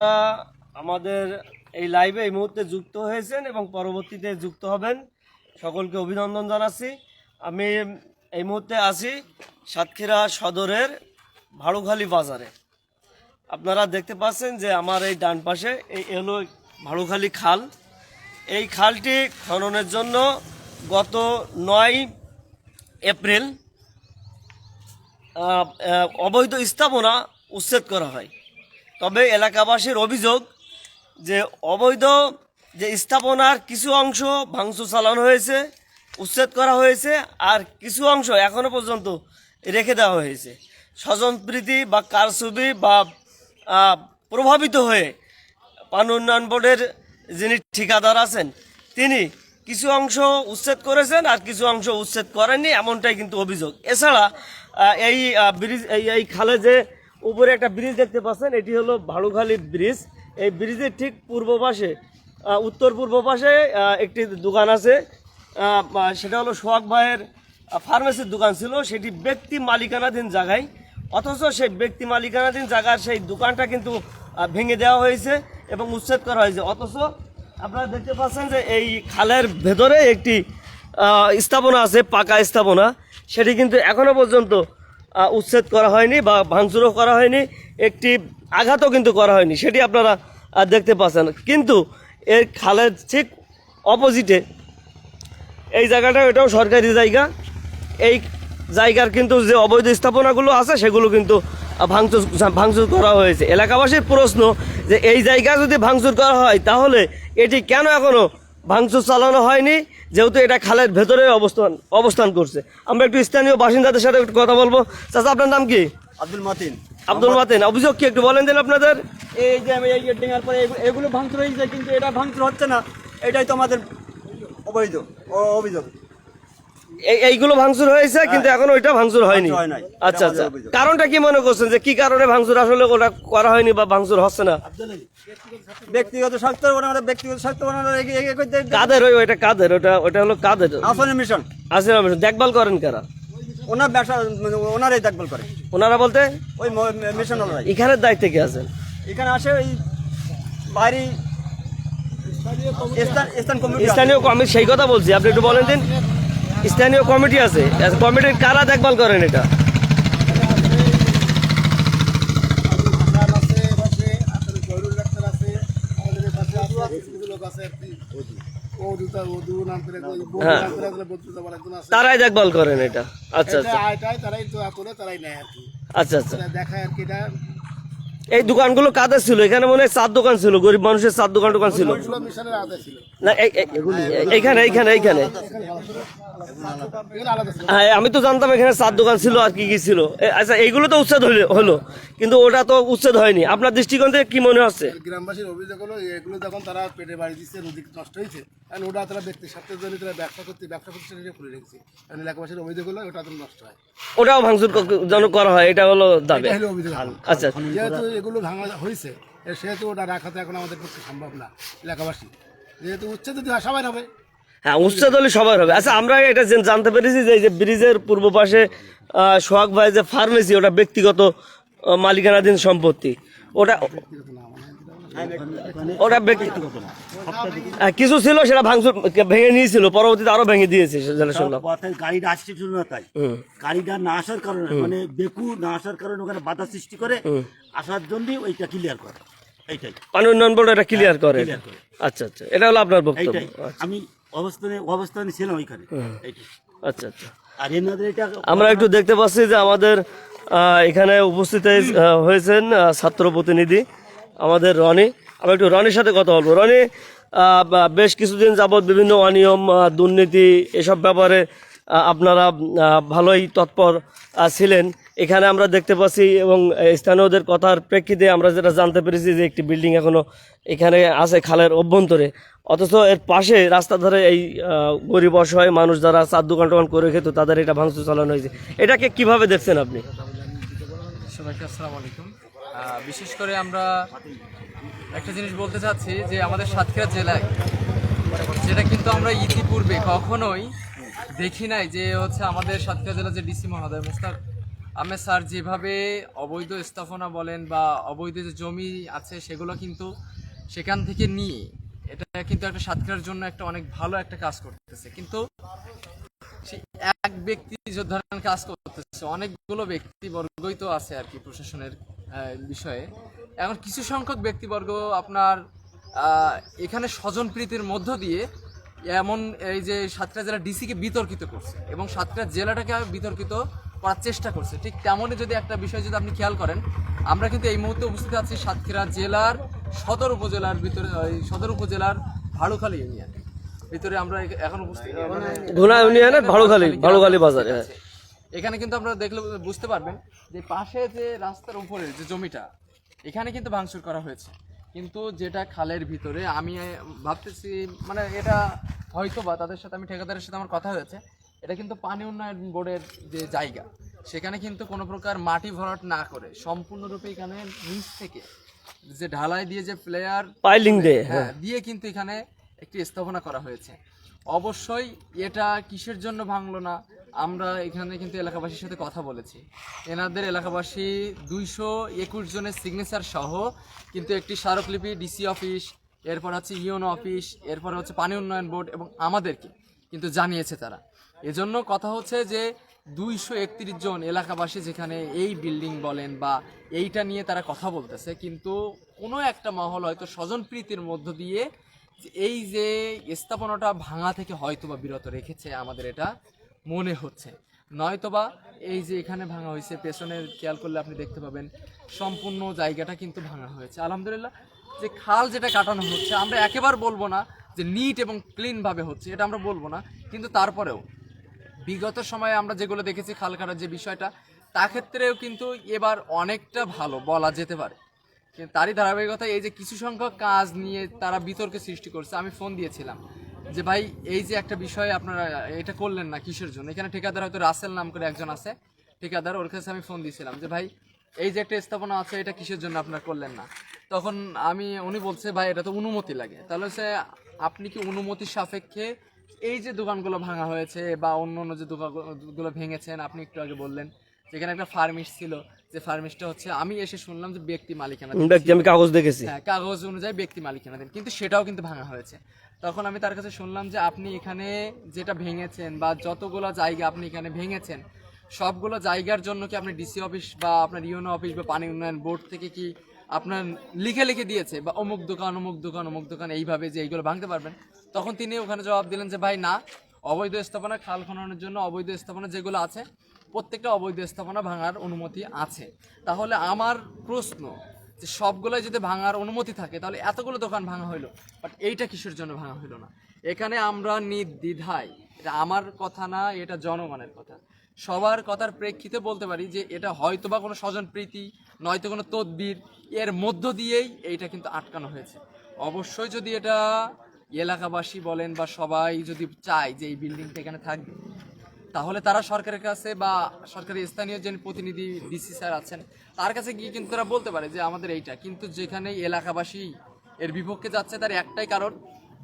আমাদের এই লাইভে এই মুহূর্তে যুক্ত হয়েছেন এবং পরবর্তীতে যুক্ত হবেন। সকলকে অভিনন্দন জানাচ্ছি। আমি এই মুহূর্তে আছি সাতক্ষীরা সদরের ভাড়ুখালি বাজারে। আপনারা দেখতে পাচ্ছেন যে আমার এই ডান পাশে এই হলো ভাড়ুখালি খাল। এই খালটি খননের জন্য গত নয় এপ্রিল অবৈধ স্থাপনা উচ্ছেদ করা হয়। তবে এলাকাবাসীর অভিযোগ যে অবৈধ যে স্থাপনার কিছু অংশ ভাঙচুর চালানো হয়েছে, উচ্ছেদ করা হয়েছে আর কিছু অংশ এখনও পর্যন্ত রেখে দেওয়া হয়েছে। স্বজনপ্রীতি বা কারছবি বা প্রভাবিত হয়ে পান উন্নয়ন বোর্ডের যিনি ঠিকাদার আছেন, তিনি কিছু অংশ উচ্ছেদ করেছেন আর কিছু অংশ উচ্ছেদ করেননি এমনটাই কিন্তু অভিযোগ। এছাড়া এই ব্রিজ এই খালে যে উপরে একটা ব্রিজ দেখতে পাচ্ছেন, এটি হলো ভাড়ুখালী ব্রিজ। এই ব্রিজের ঠিক পূর্ব পাশে উত্তর পূর্ব পাশে একটি দোকান আছে। সেটা হলো সোহাগ ভাইয়ের ফার্মেসির দোকান ছিল। সেটি ব্যক্তি মালিকানাধীন জায়গায়। অথচ সেই ব্যক্তি মালিকানাধীন জায়গার সেই দোকানটা কিন্তু ভেঙে দেওয়া হয়েছে এবং উচ্ছেদ করা হয়েছে। অথচ আপনারা দেখতে পাচ্ছেন যে এই খালের ভেতরে একটি স্থাপনা আছে, পাকা স্থাপনা। সেটি কিন্তু এখনও পর্যন্ত উচ্ছেদ করা হয়নি বা ভাঙচুরও করা হয়নি, একটি আঘাতও কিন্তু করা হয়নি, সেটি আপনারা দেখতে পাচ্ছেন। কিন্তু এর খালের ঠিক অপোজিটে এই জায়গাটা, এটাও সরকারি জায়গা। এই জায়গার কিন্তু যে অবৈধ স্থাপনাগুলো আছে, সেগুলো কিন্তু ভাঙচুর ভাঙচুর করা হয়েছে। এলাকাবাসীর প্রশ্ন যে, এই জায়গা যদি ভাঙচুর করা হয়, তাহলে এটি কেন এখনও ভাঙচুর চালানো হয়নি যেহেতু এটা খালের ভেতরে অবস্থান অবস্থান করছে। আমরা একটু স্থানীয় বাসিন্দাদের সাথে একটু কথা বলব। চাচা আপনার নাম কি? আব্দুল মাতিন। আব্দুল মাতিন অভিযোগ কি একটু বলেন দেন আপনাদের? এই যে আমি এই যে ডেঙ্গার পরে এগুলো- ভাঙচুর হয়েছে কিন্তু এটা ভাঙচুর হচ্ছে না এটাই তো আমাদের অবৈধ ও- অভিযোগ। এইগুলো ভাঙচুর হয়েছে কিন্তু এখন ওইটা ভাঙচুর হয়নি। হয়। আচ্ছা আচ্ছা। কারণটা কি মনে করছেন যে কি কারণে ভাঙচুর? আসলে ওটা করা হয়নি বা ভাঙচুর হচ্ছে না? ব্যক্তিগত স্বার্থ ব্যক্তিগত স্বার্থ কাদের ওই ওইটা কাদের? ওটা ওটা হলো কাদের? আসনে মিশন। আসলে দেখভাল করেন কারা? ওনার ব্যবসা মানে ওনারাই দেখভাল করে। ওনারা বলতে? ওই মিশন এখানের দায়িত্বে কি আছেন? এখানে আসে ওই স্থান স্থানীয় কমিটি সেই কথা বলছি। আপনি একটু বলেন দিন। স্থানীয় কমিটি আছে। কমিটির কারা দেখভাল করেন এটা? হ্যাঁ। তারাই দেখভাল করেন এটা। আচ্ছা আচ্ছা। তারাই তো করে তারাই নেয় আর কি। আচ্ছা আচ্ছা। দেখায় আর কি এটা এই দোকানগুলো কাদের ছিল? এখানে মনে হয় চার দোকান ছিল গরিব মানুষের চার দোকান টোকান ছিল। না এই- এই- এইখানে এইখানে এইখানে। হ্যাঁ আমি তো জানতাম এখানে চার দোকান ছিল আর কি কি ছিল। আচ্ছা এইগুলো তো উচ্ছেদ হলো। কিন্তু ওটা তো উচ্ছেদ হয়নি। আপনার দৃষ্টিকোণ থেকে কি মনে হচ্ছে? গ্রামবাসীর অভিযোগ হলো এগুলো যখন তারা পেটে বাড়ি দিচ্ছে নদী নষ্ট হয়েছে কারণ ওটা তারা ব্যক্তি স্বার্থের জন্য তারা ব্যবসা করতে ব্যবসা প্রতিষ্ঠান হিসেবে খুলে রেখেছে। কারণ এলাকাবাসীর অভিযোগ হলো ওটা তো নষ্ট হয়। ওটাও ভাঙচুর যেন করা হয় এটা হলো দাবি। আচ্ছা। যেহেতু এগুলো ভাঙা হয়েছে সেহেতু ওটা রাখা তো এখন আমাদের পক্ষে সম্ভব না এলাকাবাসী। যেহেতু উচ্ছেদ যদি হয় সবাই হবে। হ্যাঁ উচ্ছেদ হলে সবার হবে। আচ্ছা আমরা এটা জানতে পেরেছি যে এই যে ব্রিজের পূর্ব পাশে সোহাগ ভাই যে ফার্মেসি ওটা ব্যক্তিগত মালিকানাধীন সম্পত্তি। ওটা ওটা হ্যাঁ, কিছু ছিল সেটা ভাঙচুর ভেঙে নিয়েছিল পরবর্তীতে আরও ভেঙে দিয়েছে সেটা শুনলাম। গাড়িটা আসছে ছিল না তাই। গাড়িটা না আসার কারণে মানে বেকু না আসার কারণে ওখানে বাধা সৃষ্টি করে আসার জন্যই ওইটা ক্লিয়ার করে। এইটাই। পানি উন্নয়ন বোর্ড এটা ক্লিয়ার করে। আচ্ছা আচ্ছা। এটা হলো আপনার বক্তব্য। আমি অবস্থানে অবস্থানে ছিলাম ওইখানে। আচ্ছা আচ্ছা। আর এনাদের এটা আমরা একটু দেখতে পাচ্ছি যে আমাদের এখানে উপস্থিত হয়ে- হয়েছেন ছাত্র প্রতিনিধি আমাদের রনি। আমি একটু রনির সাথে কথা বলব। রনি বেশ কিছুদিন যাবৎ বিভিন্ন অনিয়ম দুর্নীতি এসব ব্যাপারে আপনারা ভালোই তৎপর ছিলেন। এখানে আমরা দেখতে পাচ্ছি এবং স্থানীয়দের কথার প্রেক্ষিতে আমরা যেটা জানতে পেরেছি যে একটি বিল্ডিং এখনও এখানে আছে খালের অভ্যন্তরে। অথচ এর পাশে রাস্তার ধারে এই গরিব অসহায় মানুষ যারা চার দোকান টোকান করে খেত, তাদের এটা ভাঙচুর চালানো হয়েছে। এটাকে কীভাবে দেখছেন আপনি? সবাইকে আসসালামু আলাইকুম। বিশেষ করে আমরা একটা জিনিস বলতে চাচ্ছি যে আমাদের সাতক্ষীরা জেলায়, যেটা কিন্তু আমরা ইতিপূর্বে কখনোই দেখি নাই যে হচ্ছে আমাদের সাতক্ষীরা জেলার যে ডিসি মহোদয় মুস্তাক আমি স্যার যেভাবে অবৈধ স্থাপনা বলেন বা অবৈধ যে জমি আছে সেগুলো কিন্তু সেখান থেকে নিয়ে এটা কিন্তু একটা সাতক্ষীরার জন্য একটা অনেক ভালো একটা কাজ করতেছে। কিন্তু এক ব্যক্তি ধরেন কাজ করতেছে, অনেকগুলো ব্যক্তিবর্গই তো আছে আর কি প্রশাসনের বিষয়ে। এখন কিছু সংখ্যক ব্যক্তিবর্গ আপনার এখানে স্বজন প্রীতির মধ্য দিয়ে এমন এই যে সাতক্ষীরা জেলা ডিসিকে বিতর্কিত করছে এবং সাতক্ষীরা জেলাটাকে বিতর্কিত করার চেষ্টা করছে। ঠিক তেমনই যদি একটা বিষয় যদি আপনি খেয়াল করেন আমরা কিন্তু এই মুহূর্তে উপস্থিত আছি সাতক্ষীরা জেলার সদর উপজেলার ভিতরে সদর উপজেলার ভাড়ুখালী ইউনিয়ন। ভিতরে আমরা এখ- এখন উপস্থিত ভাড়ুখালী ভাড়ুখালী বাজারে হ্যাঁ। এখানে কিন্তু আমরা দেখলে বুঝতে পারবেন যে পাশে যে রাস্তার উপরে যে জমিটা এখানে কিন্তু ভাঙচুর করা হয়েছে। কিন্তু যেটা খালের ভিতরে আমি ভাবতেছি মানে এটা হয়তো বা তাদের সাথে আমি ঠিকাদারের সাথে আমার কথা হয়েছে। এটা কিন্তু পানি উন্নয়ন বোর্ডের যে জায়গা সেখানে কিন্তু কোনো প্রকার মাটি ভরাট না করে সম্পূর্ণরূপে এখানে নিচ থেকে যে ঢালাই দিয়ে যে প্লেয়ার পাইলিং দিয়ে হ্যাঁ। দিয়ে কিন্তু এখানে একটি স্থাপনা করা হয়েছে। অবশ্যই এটা কিসের জন্য ভাঙলো না? আমরা এখানে কিন্তু এলাকাবাসীর সাথে কথা বলেছি। এনাদের এলাকাবাসী দুইশো একুশ জনের সিগনেচার সহ কিন্তু একটি স্মারকলিপি ডিসি অফিস, এরপর হচ্ছে ইউনো অফিস, এরপর হচ্ছে পানি উন্নয়ন বোর্ড এবং আমাদেরকে কিন্তু জানিয়েছে তারা। এজন্য কথা হচ্ছে যে দুইশো একত্রিশ জন এলাকাবাসী যেখানে এই বিল্ডিং বলেন বা এইটা নিয়ে তারা কথা বলতেছে, কিন্তু কোনো একটা মহল হয়তো স্বজনপ্রীতির মধ্য দিয়ে এই যে স্থাপনাটা ভাঙা থেকে হয়তো বা বিরত রেখেছে আমাদের এটা মনে হচ্ছে। নয়তোবা এই যে এখানে ভাঙা হয়েছে, পেছনের খেয়াল করলে আপনি দেখতে পাবেন সম্পূর্ণ জায়গাটা কিন্তু ভাঙা হয়েছে। আলহামদুলিল্লাহ, যে খাল যেটা কাটানো হচ্ছে, আমরা একেবারে বলব না যে নিট এবং ক্লিনভাবে হচ্ছে, এটা আমরা বলব না। কিন্তু তারপরেও, বিগত সময়ে আমরা যেগুলো দেখেছি খাল কাটার যে বিষয়টা, তা ক্ষেত্রেও কিন্তু এবার অনেকটা ভালো বলা যেতে পারে। তারই ধারাবাহিকতা এই যে কিছু সংখ্যক কাজ নিয়ে তারা বিতর্কের সৃষ্টি করছে, আমি ফোন দিয়েছিলাম যে, ভাই, এই যে একটা বিষয় আপনারা এটা করলেন না কিসের জন্য? এখানে ঠিকাদার হয়তো রাসেল নাম করে একজন আছে, ঠিকাদার, ওর কাছে আমি ফোন দিয়েছিলাম যে, ভাই, এই যে একটা স্থাপনা আছে, এটা কিসের জন্য আপনারা করলেন না? তখন আমি, উনি বলছে, ভাই, এটা তো অনুমতি লাগে। তাহলে সে, আপনি কি অনুমতির সাপেক্ষে এই যে দোকানগুলো ভাঙা হয়েছে বা অন্য অন্য যে দোকানগুলো ভেঙেছেন, আপনি একটু আগে বললেন। যেখানে একটা ফার্মিস ছিল যে ফার্মিসটা হচ্ছে আমি এসে শুনলাম যে ব্যক্তি মালিকানা ব্যক্তি আমি কাগজ দেখেছি। হ্যাঁ কাগজ অনুযায়ী ব্যক্তি মালিকানা দেন কিন্তু সেটাও কিন্তু ভাঙা হয়েছে। তখন আমি তার কাছে শুনলাম যে আপনি এখানে যেটা ভেঙেছেন বা যতগুলো জায়গা আপনি এখানে ভেঙেছেন সবগুলো জায়গার জন্য কি আপনি ডিসি অফিস বা আপনার ইউনো অফিস বা পানি উন্নয়ন বোর্ড থেকে কি আপনার লিখে লিখে দিয়েছে? বা অমুক দোকান অমুক দোকান অমুক দোকান এইভাবে যে এইগুলো ভাঙতে পারবেন? তখন তিনি ওখানে জবাব দিলেন যে ভাই না অবৈধ স্থাপনা খাল খননের জন্য অবৈধ স্থাপনা যেগুলো আছে প্রত্যেকটা অবৈধ স্থাপনা ভাঙার অনুমতি আছে। তাহলে আমার প্রশ্ন যে সবগুলোই যদি ভাঙার অনুমতি থাকে, তাহলে এতগুলো দোকান ভাঙা হইল বাট এইটা কিসের জন্য ভাঙা হইল না? এখানে আমরা নির্দ্বিধায়, এটা আমার কথা না, এটা জনগণের কথা। সবার কথার প্রেক্ষিতে বলতে পারি যে এটা হয়তো বা কোনো স্বজন প্রীতি, নয়তো কোনো তদবির, এর মধ্য দিয়েই এইটা কিন্তু আটকানো হয়েছে। অবশ্যই যদি এটা এলাকাবাসী বলেন বা সবাই যদি চায় যে এই বিল্ডিংটা এখানে থাকবে তাহলে তারা সরকারের কাছে বা সরকারি স্থানীয় যে প্রতিনিধি, ডিসি স্যার আছেন, তার কাছে গিয়ে কিন্তু তারা বলতে পারে যে আমাদের এইটা। কিন্তু যেখানে এলাকাবাসী এর বিপক্ষে যাচ্ছে, তার একটাই কারণ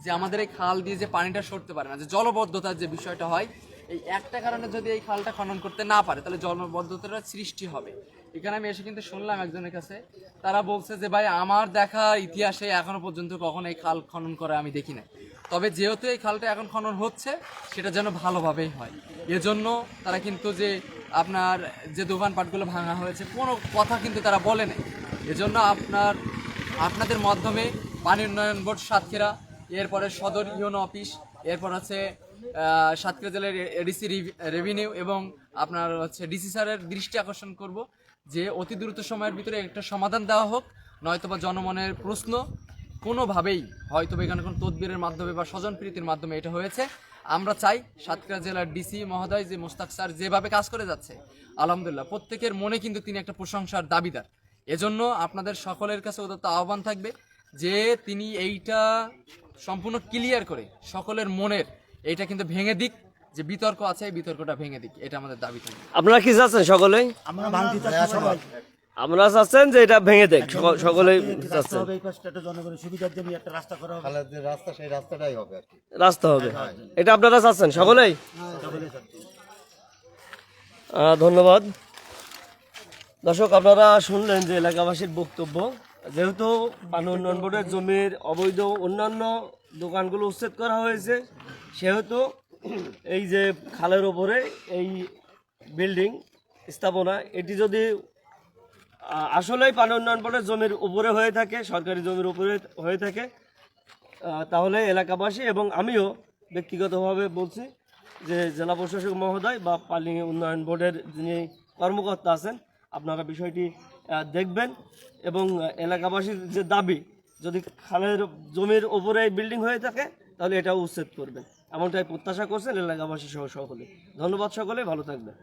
যে আমাদের এই খাল দিয়ে যে পানিটা সরতে পারে না, যে জলবদ্ধতার যে বিষয়টা হয়, এই একটা কারণে যদি এই খালটা খনন করতে না পারে, তাহলে জলবদ্ধতাটা সৃষ্টি হবে। এখানে আমি এসে কিন্তু শুনলাম একজনের কাছে, তারা বলছে যে, ভাই, আমার দেখা ইতিহাসে এখনও পর্যন্ত কখনো এই খাল খনন করে আমি দেখি নাই তবে যেহেতু এই খালটা এখন খনন হচ্ছে সেটা যেন ভালোভাবেই হয়। এজন্য তারা কিন্তু যে আপনার যে দোকানপাটগুলো ভাঙা হয়েছে কোনো কথা কিন্তু তারা বলে নাই। এজন্য আপনার আপনাদের মাধ্যমে পানি উন্নয়ন বোর্ড সাতক্ষীরা এরপরে সদর ইউনো অফিস এরপর আহ, সাতক্ষীরা জেলার এডিসি রেভিনিউ এবং আপনার হচ্ছে ডিসি স্যারের দৃষ্টি আকর্ষণ করব যে অতি দ্রুত সময়ের ভিতরে একটা সমাধান দেওয়া হোক নয়তোবা জনমনের প্রশ্ন কোনোভাবেই হয়তো এখানে কোনো তদবিরের মাধ্যমে বা স্বজন প্রীতির মাধ্যমে এটা হয়েছে। আমরা চাই সাতক্ষীরা জেলার ডিসি মহোদয় যে মোস্তাক স্যার যেভাবে কাজ করে যাচ্ছে আলহামদুলিল্লাহ প্রত্যেকের মনে কিন্তু তিনি একটা প্রশংসার দাবিদার। এজন্য আপনাদের সকলের কাছে উদত্ত আহ্বান থাকবে যে তিনি এইটা সম্পূর্ণ ক্লিয়ার করে সকলের মনের এইটা কিন্তু ভেঙে দিক যে বিতর্ক আছে এই বিতর্কটা ভেঙে দিক এটা আমাদের দাবি থাকবে। আপনারা কি চাচ্ছেন সকলেই? আমরা ভাঙতে চাচ্ছি সবাই। আমরা চাচ্ছেন যে এটা ভেঙে দেখ সকল- সকলেই রাস্তা চাচ্ছেন হবে এই পাশটা একটা জনগণের সুবিধার জন্য একটা রাস্তা হবে। খালের যে রাস্তা সেই রাস্তাটাই হবে আর কি। রাস্তা হবে। এটা আপনারা চাচ্ছেন সকলেই। আহ, ধন্যবাদ। দর্শক আপনারা শুনলেন যে এলাকাবাসীর বক্তব্য। যেহেতু পানি উন্নয়ন বোর্ডের জমির অবৈধ অন্যান্য দোকানগুলো উচ্ছেদ করা হয়েছে সেহেতু এই যে খালের ওপরে এই বিল্ডিং স্থাপনা এটি যদি আসলেই পানি উন্নয়ন বোর্ডের জমির উপরে হয়ে থাকে, সরকারি জমির উপরে হয়ে থাকে। তাহলে এলাকাবাসী এবং আমিও ব্যক্তিগতভাবে বলছি যে জেলা প্রশাসক মহোদয় বা পানি উন্নয়ন বোর্ডের যিনি কর্মকর্তা আছেন, আপনারা বিষয়টি দেখবেন এবং এলাকাবাসীর যে দাবি, যদি খালের জমির ওপরে বিল্ডিং হয়ে থাকে, তাহলে এটা উচ্ছেদ করবেন। এমনটাই প্রত্যাশা করছেন এলাকাবাসী সহ সকলে। ধন্যবাদ সকলে, ভালো থাকবেন।